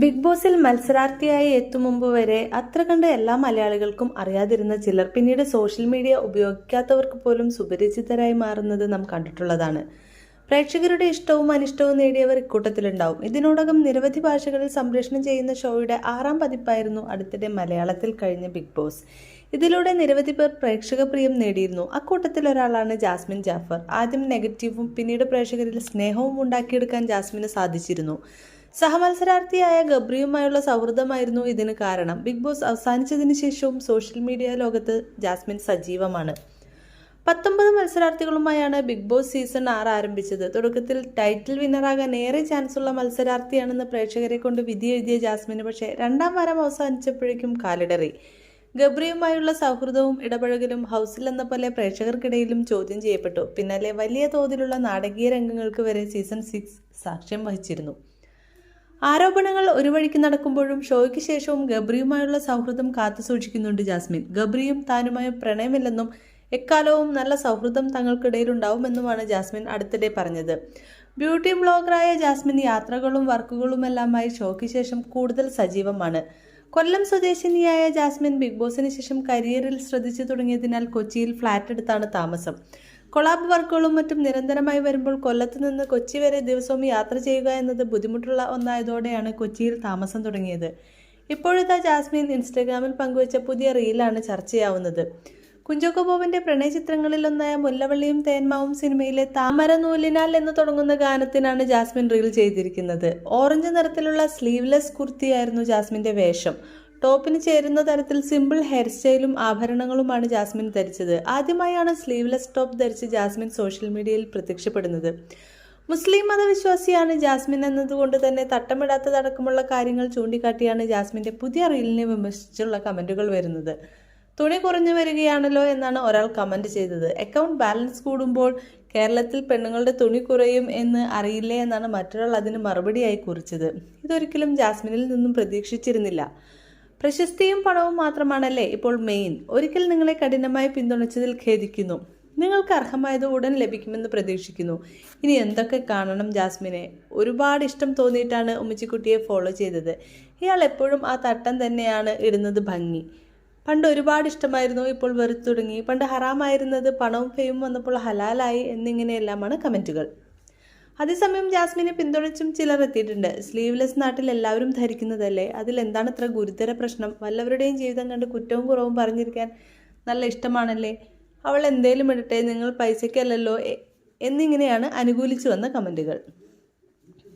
Big ബോസിൽ മത്സരാർത്ഥിയായി എത്തും മുമ്പ് വരെ അത്ര കണ്ട് എല്ലാ മലയാളികൾക്കും അറിയാതിരുന്ന ചിലർ പിന്നീട് സോഷ്യൽ മീഡിയ ഉപയോഗിക്കാത്തവർക്ക് പോലും സുപരിചിതരായി മാറുന്നത് നാം കണ്ടിട്ടുള്ളതാണ്. പ്രേക്ഷകരുടെ ഇഷ്ടവും അനിഷ്ടവും നേടിയവർ ഇക്കൂട്ടത്തിലുണ്ടാവും. ഇതിനോടകം നിരവധി ഭാഷകളിൽ സംപ്രേഷണം ചെയ്യുന്ന ഷോയുടെ ആറാം പതിപ്പായിരുന്നു അടുത്തിടെ മലയാളത്തിൽ കഴിഞ്ഞ ബിഗ് ബോസ്. ഇതിലൂടെ നിരവധി പേർ പ്രേക്ഷക പ്രിയം നേടിയിരുന്നു. അക്കൂട്ടത്തിൽ ഒരാളാണ് ജാസ്മിൻ ജാഫർ. ആദ്യം നെഗറ്റീവും പിന്നീട് പ്രേക്ഷകരിൽ സ്നേഹവും ഉണ്ടാക്കിയെടുക്കാൻ ജാസ്മിന് സാധിച്ചിരുന്നു. സഹമത്സരാർത്ഥിയായ ഗബ്രിയുമായുള്ള സൗഹൃദമായിരുന്നു ഇതിന് കാരണം. ബിഗ് ബോസ് അവസാനിച്ചതിന് ശേഷവും സോഷ്യൽ മീഡിയ ലോകത്ത് ജാസ്മിൻ സജീവമാണ്. പത്തൊമ്പത് മത്സരാർത്ഥികളുമായാണ് ബിഗ് ബോസ് സീസൺ ആറ് ആരംഭിച്ചത്. തുടക്കത്തിൽ ടൈറ്റിൽ വിന്നറാകാൻ ഏറെ ചാൻസുള്ള മത്സരാർത്ഥിയാണെന്ന് പ്രേക്ഷകരെ കൊണ്ട് വിധി എഴുതിയ ജാസ്മിന് പക്ഷേ രണ്ടാം വാരം അവസാനിച്ചപ്പോഴേക്കും കാലിടറി. ഗബ്രിയുമായുള്ള സൗഹൃദവും ഇടപഴകലും ഹൗസിൽ എന്ന പോലെ പ്രേക്ഷകർക്കിടയിലും ചോദ്യം ചെയ്യപ്പെട്ടു. പിന്നാലെ വലിയ തോതിലുള്ള നാടകീയ രംഗങ്ങൾക്ക് വരെ സീസൺ സിക്സ് സാക്ഷ്യം വഹിച്ചിരുന്നു. ആരോപണങ്ങൾ ഒരു വഴിക്ക് നടക്കുമ്പോഴും ഷോയ്ക്ക് ശേഷവും ഗബ്രിയുമായുള്ള സൗഹൃദം കാത്തുസൂക്ഷിക്കുന്നുണ്ട് ജാസ്മിൻ. ഗബ്രിയും താനുമായ പ്രണയമില്ലെന്നും എക്കാലവും നല്ല സൗഹൃദം തങ്ങൾക്കിടയിലുണ്ടാവുമെന്നുമാണ് ജാസ്മിൻ അടുത്തിടെ പറഞ്ഞത്. ബ്യൂട്ടി ബ്ലോഗറായ ജാസ്മിൻ യാത്രകളും വർക്കുകളുമെല്ലാമായി ഷോയ്ക്ക് ശേഷം കൂടുതൽ സജീവമാണ്. കൊല്ലം സ്വദേശിനിയായ ജാസ്മിൻ ബിഗ് ബോസിന് ശേഷം കരിയറിൽ ശ്രദ്ധിച്ചു തുടങ്ങിയതിനാൽ കൊച്ചിയിൽ ഫ്ളാറ്റ് എടുത്താണ് താമസം. കൊളാബ് വർക്കുകളും മറ്റും നിരന്തരമായി വരുമ്പോൾ കൊല്ലത്ത് നിന്ന് കൊച്ചി വരെ ദിവസവും യാത്ര ചെയ്യുക എന്നത് ബുദ്ധിമുട്ടുള്ള ഒന്നായതോടെയാണ് കൊച്ചിയിൽ താമസം തുടങ്ങിയത്. ഇപ്പോഴത്തെ ജാസ്മിൻ ഇൻസ്റ്റഗ്രാമിൽ പങ്കുവച്ച പുതിയ റീലാണ് ചർച്ചയാവുന്നത്. കുഞ്ചോക്കോ ബോബന്റെ പ്രണയ ചിത്രങ്ങളിലൊന്നായ മുല്ലവള്ളിയും തേന്മാവും സിനിമയിലെ താമര നൂലിനാൽ എന്ന് തുടങ്ങുന്ന ഗാനത്തിനാണ് ജാസ്മിൻ റീൽ ചെയ്തിരിക്കുന്നത്. ഓറഞ്ച് നിറത്തിലുള്ള സ്ലീവ്ലെസ് കുർത്തിയായിരുന്നു ജാസ്മിന്റെ വേഷം. ടോപ്പിന് ചേരുന്ന തരത്തിൽ സിമ്പിൾ ഹെയർ സ്റ്റൈലും ആഭരണങ്ങളുമാണ് ജാസ്മിൻ ധരിച്ചത്. ആദ്യമായാണ് സ്ലീവ്ലെസ് ടോപ്പ് ധരിച്ച് ജാസ്മിൻ സോഷ്യൽ മീഡിയയിൽ പ്രത്യക്ഷപ്പെടുന്നത്. മുസ്ലിം മതവിശ്വാസിയാണ് ജാസ്മിൻ എന്നതുകൊണ്ട് തന്നെ തട്ടമിടാത്തതടക്കമുള്ള കാര്യങ്ങൾ ചൂണ്ടിക്കാട്ടിയാണ് ജാസ്മിന്റെ പുതിയ റീലിനെ വിമർശിച്ചുള്ള കമന്റുകൾ വരുന്നത്. തുണി കുറഞ്ഞു വരികയാണല്ലോ എന്നാണ് ഒരാൾ കമന്റ് ചെയ്തത്. അക്കൗണ്ട് ബാലൻസ് കൂടുമ്പോൾ കേരളത്തിൽ പെണ്ണുങ്ങളുടെ തുണി കുറയും എന്ന് അറിയില്ലേ എന്നാണ് മറ്റൊരാൾ അതിന് മറുപടിയായി കുറിച്ചത്. ഇതൊരിക്കലും ജാസ്മിനിൽ നിന്നും പ്രതീക്ഷിച്ചിരുന്നില്ല. പ്രശസ്തിയും പണവും മാത്രമാണല്ലേ ഇപ്പോൾ മെയിൻ ഒരിക്കൽ നിങ്ങളെ കഠിനമായി പിന്തുണച്ചതിൽ ഖേദിക്കുന്നു. നിങ്ങൾക്ക് അർഹമായത് ഉടൻ ലഭിക്കുമെന്ന് പ്രതീക്ഷിക്കുന്നു. ഇനി എന്തൊക്കെ കാണണം ജാസ്മിനെ? ഒരുപാട് ഇഷ്ടം തോന്നിയിട്ടാണ് ഉമ്മച്ചിക്കുട്ടിയെ ഫോളോ ചെയ്തത്. ഇയാൾ എപ്പോഴും ആ തട്ടം തന്നെയാണ് ഇടുന്നത് ഭംഗി. പണ്ട് ഒരുപാട് ഇഷ്ടമായിരുന്നു ഇപ്പോൾ വെറുത്തു തുടങ്ങി പണ്ട് ഹറാമായിരുന്നത് പണവും ഫെയും വന്നപ്പോൾ ഹലാലായി എന്നിങ്ങനെയെല്ലാമാണ് കമന്റുകൾ അതേസമയം ജാസ്മിനെ പിന്തുണച്ചും ചിലർ എത്തിയിട്ടുണ്ട്. സ്ലീവ്ലെസ് നാട്ടിൽ എല്ലാവരും ധരിക്കുന്നതല്ലേ? അതിൽ എന്താണ് ഇത്ര ഗുരുതര പ്രശ്നം? വല്ലവരുടെയും ജീവിതം കണ്ട് കുറ്റവും കുറവും പറഞ്ഞിരിക്കാൻ നല്ല ഇഷ്ടമാണല്ലേ? അവൾ എന്തേലും ഇടട്ടെ? നിങ്ങൾ പൈസയ്ക്കല്ലല്ലോ? എന്നിങ്ങനെയാണ് അനുകൂലിച്ചു വന്ന കമന്റുകൾ